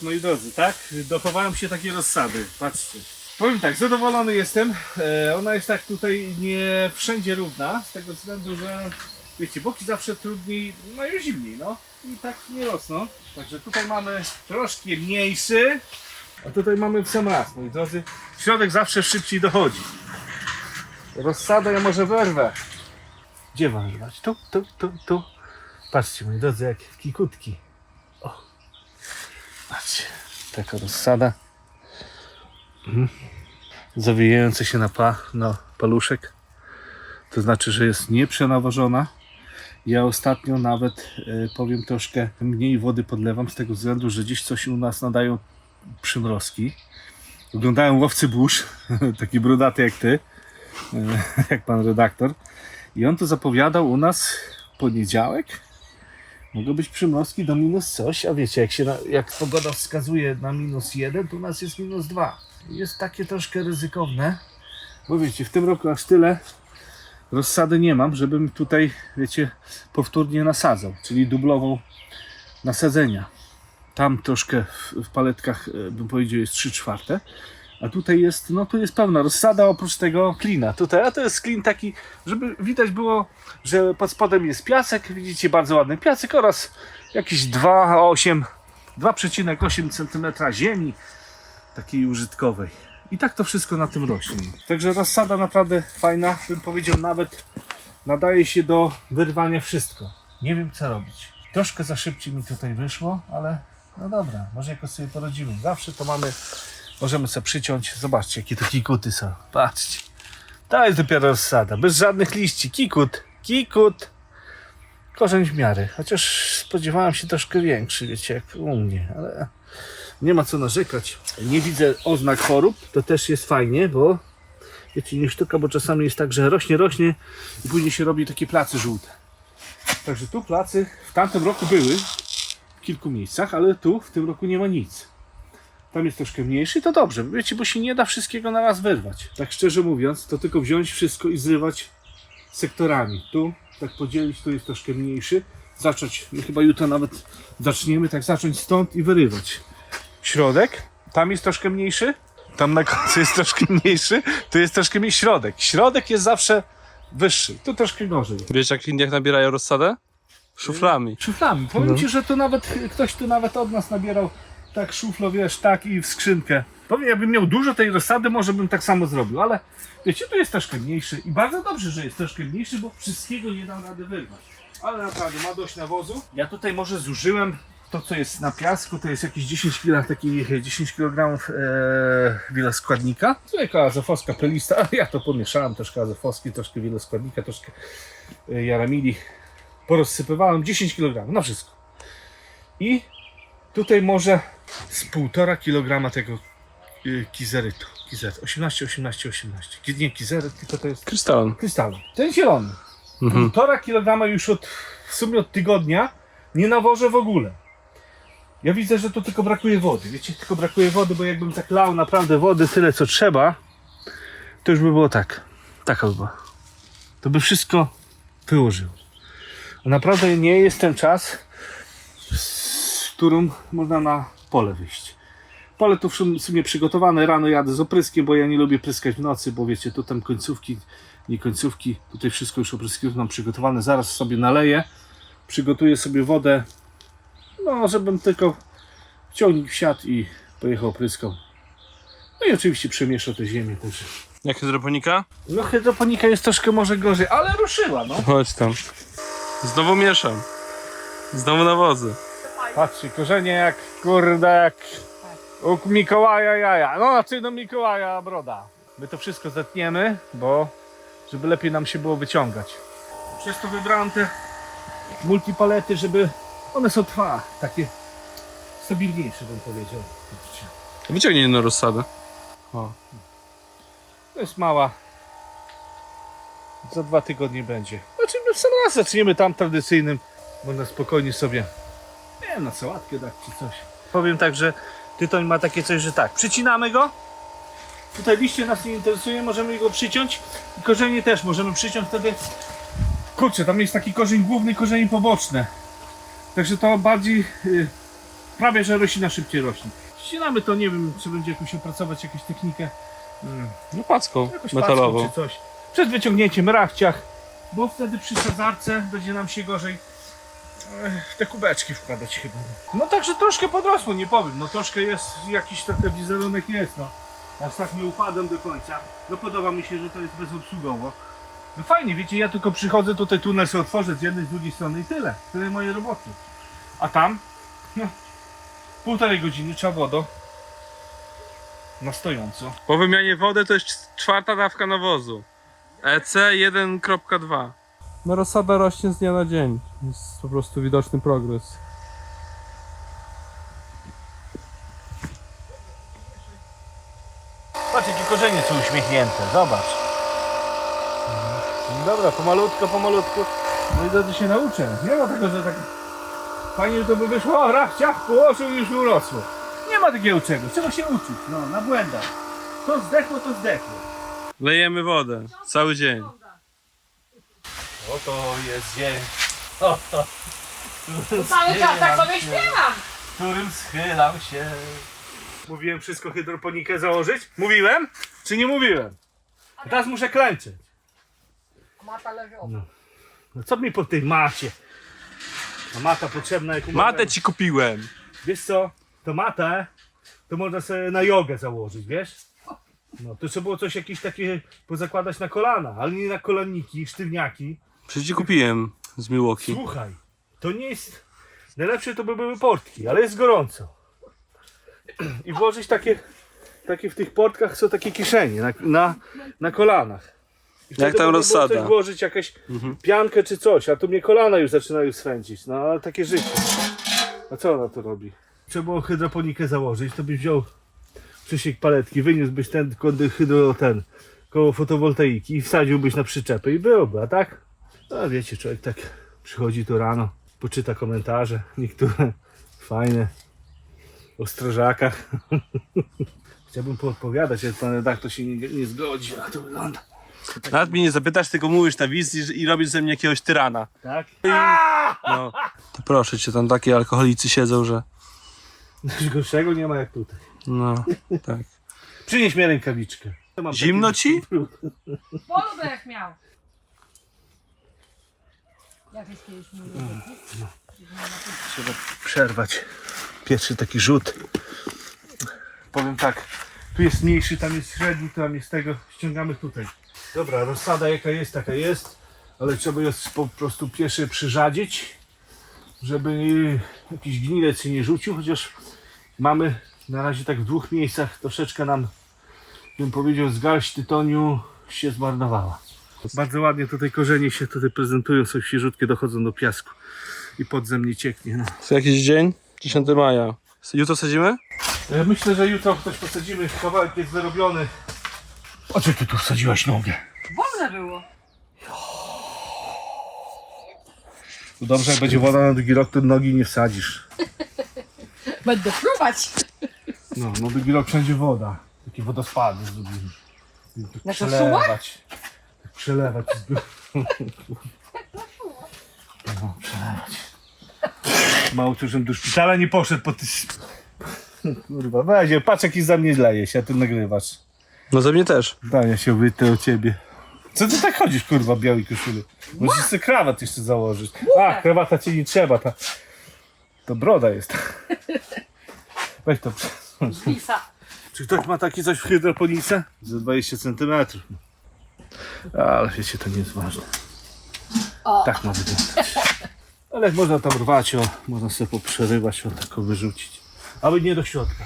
tak, moi drodzy, tak? Dochowałem się takiej rozsady. Patrzcie. Powiem tak, zadowolony jestem. E, ona jest tak tutaj nie wszędzie równa, z tego względu, że wiecie, boki zawsze trudniej, mają zimniej, no. I tak nie rosną. Także tutaj mamy troszkę mniejszy, a tutaj mamy w sam raz, moi drodzy. Środek zawsze szybciej dochodzi. Rozsadę ja może wyrwę. Gdzie wyrwać? Tu, tu, tu, tu. Patrzcie, moi drodzy, jak kikutki. Patrzcie, taka rozsada. Mhm. Zawijające się na, pa, na paluszek. To znaczy, że jest nieprzenawożona. Ja ostatnio nawet e, powiem troszkę mniej wody podlewam z tego względu, że dziś coś u nas nadają przymrozki. Oglądają łowcy burz, taki brudaty jak ty, e, jak pan redaktor. I on to zapowiadał u nas poniedziałek. Mogą być przymrozki do minus coś, a wiecie, jak, się na, jak pogoda wskazuje na minus jeden, to u nas jest minus dwa. Jest takie troszkę ryzykowne, bo wiecie, w tym roku aż tyle rozsady nie mam, żebym tutaj, wiecie, powtórnie nasadzał, czyli dublował nasadzenia. Tam troszkę w, w paletkach, e, bym powiedział, jest 3 czwarte, a tutaj jest, no tu jest pełna rozsada oprócz tego klina. Tutaj, a to jest klin taki, żeby widać było, że pod spodem jest piasek, widzicie, bardzo ładny piasek oraz jakieś 2,8 2,8 cm ziemi takiej użytkowej. I tak to wszystko na tym rośnie. Także rozsada naprawdę fajna, bym powiedział nawet nadaje się do wyrwania wszystko. Nie wiem co robić. Troszkę za szybciej mi tutaj wyszło, ale no dobra, może jakoś sobie poradzimy. Zawsze to mamy, możemy sobie przyciąć. Zobaczcie jakie to kikuty są. Patrzcie. To jest dopiero rozsada, bez żadnych liści. Kikut, kikut. Korzeń w miarę, chociaż spodziewałem się troszkę większy, wiecie, jak u mnie, ale nie ma co narzekać. Nie widzę oznak chorób, to też jest fajnie, bo wiecie, nie sztuka, bo czasami jest tak, że rośnie, rośnie i później się robi takie placy żółte. Także tu placy w tamtym roku były w kilku miejscach, ale tu w tym roku nie ma nic. Tam jest troszkę mniejszy, to dobrze, wiecie, bo się nie da wszystkiego na raz wyrwać. Tak szczerze mówiąc, to tylko wziąć wszystko i zrywać sektorami. Tu tak podzielić, tu jest troszkę mniejszy. Zacząć, my chyba jutro nawet zaczniemy tak zacząć stąd i wyrywać. Środek, tam jest troszkę mniejszy, tam na końcu jest troszkę mniejszy, tu jest troszkę mniejszy środek. Środek jest zawsze wyższy, tu troszkę gorzej. Wiesz jak w Indiach nabierają rozsadę? Szuflami. Szuflami. Powiem Ci, że to nawet ktoś tu nawet od nas nabierał tak szuflo, wiesz, tak i w skrzynkę. Powiem, jakbym miał dużo tej rozsady, może bym tak samo zrobił, ale wiecie, tu jest troszkę mniejszy i bardzo dobrze, że jest troszkę mniejszy, bo wszystkiego nie dam rady wyrwać. Ale naprawdę ma dość nawozu. Ja tutaj może zużyłem to, co jest na piasku, to jest jakieś 10 kg, takich 10 kg e, wieloskładnika. Zwykła azofowska pelista, ale ja to pomieszałem, troszkę azofowski, troszkę wieloskładnika, troszkę e, jaramili. Porozsypywałem 10 kg na wszystko. I tutaj może z 1,5 kg tego y, kizerytu. Kizeryt 18, 18, 18. Ki- Nie kizeryt, tylko to jest Krystalon. kryształ. Ten zielony. Mhm. Półtora kilograma już od, w sumie od tygodnia nie nawożę w ogóle. Ja widzę, że tu tylko brakuje wody. Wiecie, tylko brakuje wody, bo jakbym tak lał naprawdę wody tyle co trzeba, to już by było tak. Taka by była. To by wszystko wyłożył. A naprawdę nie jest ten czas, z którym można na pole wyjść. Pole tu w sum- w sumie przygotowane, rano jadę z opryskiem, bo ja nie lubię pryskać w nocy, bo wiecie, tu tam końcówki, nie końcówki, tutaj wszystko już opryskiwem mam przygotowane, zaraz sobie naleję, przygotuję sobie wodę, no żebym tylko ciągnik wsiadł i pojechał opryskał. No i oczywiście przemieszał tę ziemię też. Jak hydroponika? No hydroponika jest troszkę może gorzej, ale ruszyła no. Chodź tam. Znowu mieszam. Znowu nawozy. Patrzcie, korzenie jak kurde jak u Mikołaja jaja. No znaczy no Mikołaja broda. My to wszystko zetniemy, bo żeby lepiej nam się było wyciągać. Przez to wybrałem te multipalety, żeby one są trwa, takie stabilniejsze bym powiedział. Wyciągnij jedną rozsadę. O. To jest mała. Za dwa tygodnie będzie. Znaczy my w sam raz zaczniemy tam tradycyjnym. Można spokojnie sobie, nie wiem, na sałatkę dać czy coś. Powiem tak, że tytoń ma takie coś, że tak, przycinamy go. Tutaj liście nas nie interesuje, możemy go przyciąć. I korzenie też możemy przyciąć wtedy. Kurczę, tam jest taki korzeń główny, korzenie poboczne. Także to bardziej y, sprawia, że roślina szybciej rośnie. Ścinamy to, nie wiem, czy będzie jakoś opracować jakąś technikę. Mm, No packą jakąś metalową. packą czy coś. Przed wyciągnięciem rachciach, bo wtedy przy sadzarce będzie nam się gorzej te kubeczki wkładać chyba. No także troszkę podrosło, nie powiem. No troszkę jest, jakiś trochę wizerunek jest, no. Aż tak nie upadłem do końca. No podoba mi się, że to jest bezobsługowo. No fajnie, wiecie, ja tylko przychodzę, tutaj tunel sobie otworzę z jednej, z drugiej strony i tyle. Tyle mojej roboty. A tam? No, półtorej godziny trzeba wodą. Na stojąco. Po wymianie wody to jest czwarta dawka nawozu. EC 1.2. No rozsada rośnie z dnia na dzień. Jest po prostu widoczny progres. Patrz, jakie korzenie są uśmiechnięte, zobacz. No Dobra, pomalutko, pomalutku. No i to się nauczę. Nie ma tego, że tak fajnie to by wyszło, o, rach, ciach, położył i już urosło. Nie ma takiego czegoś, trzeba się uczyć, no, na błędach. To zdechło, to zdechło. Lejemy wodę cały dzień. Oto jest dzień, oto, Cały czas tak sobie śpiewam. w którym schylam się. Mówiłem wszystko hydroponikę założyć? Mówiłem? Czy nie mówiłem? A teraz muszę klęczeć. Mata leży obok. No co mi po tej macie? A mata potrzebna jak umarłem. Matę ci kupiłem. Wiesz co? To matę to można sobie na jogę założyć, wiesz? No to trzeba było coś jakieś takie pozakładać na kolana, ale nie na kolanniki, sztywniaki. Przecież ci kupiłem z Milwaukee. Słuchaj, to nie jest... Najlepsze to by były portki, ale jest gorąco. I włożyć takie, takie w tych portkach są takie kieszenie na, na, na kolanach. I wtedy Jak tam można było rozsada? Coś włożyć jakąś piankę czy coś, a tu mnie kolana już zaczynają swędzić. No ale takie życie. A co ona tu robi? Trzeba było hydroponikę założyć, to byś wziął Krzysiek paletki, wyniósłbyś ten hydro ten koło fotowoltaiki i wsadziłbyś na przyczepę i byłoby, a tak? No wiecie, człowiek tak przychodzi tu rano, poczyta komentarze, niektóre fajne, o strażakach. Chciałbym poodpowiadać, ale pan redaktor się nie, nie zgodzi, jak to wygląda. Nawet mnie nie zapytasz, tylko mówisz na wizji i robisz ze mnie jakiegoś tyrana. Tak? No. To proszę cię, tam takie alkoholicy siedzą, że... Nic gorszego nie ma jak tutaj. No, tak. Przynieś mi rękawiczkę. Mam Zimno taki- ci? Polu jak miał. Kiedyś mówił. Trzeba przerwać pierwszy taki rzut. Powiem tak, tu jest mniejszy, tam jest średni, tam jest tego, ściągamy tutaj. Dobra, rozsada jaka jest, taka jest, ale trzeba ją po prostu pierwszy przyrzadzić, żeby jakiś gnilec się nie rzucił, chociaż mamy na razie tak w dwóch miejscach troszeczkę nam, bym powiedział, z garść tytoniu się zmarnowała. Bardzo ładnie tutaj korzenie się tutaj prezentują, są świeżutkie, dochodzą do piasku i podzem nie cieknie. No. To jakiś dzień? 10 maja. Jutro sadzimy? E, Myślę, że jutro ktoś posadzimy, kawałek jest wyrobiony. O co ty tu wsadziłaś nogę? Wolne było. Dobrze, jak będzie woda na drugi rok, to nogi nie wsadzisz. Będę fruwać. No, na drugi rok wszędzie woda. Takie wodospady zrobimy. Na to przelewać. Przelewać. z góry. No, przelewać. Mało żebym do szpitala nie poszedł po ty... Kurwa, weź, patrz jaki za mnie leje się, a ty nagrywasz. No ze mnie też. Dania się wytę o ciebie. Co ty tak chodzisz, kurwa, w białej koszuli? Musisz sobie krawat jeszcze założyć. A, krawata ci nie trzeba, ta... To broda jest. Weź to. Pisa. Czy ktoś ma taki coś w hydroponice? Za 20 cm. Ale wiecie, to nie jest ważne. O. Tak ma wyglądać. Ale jak można tam rwać, o, można sobie poprzerywać, o, tak o, wyrzucić. aby nie do środka.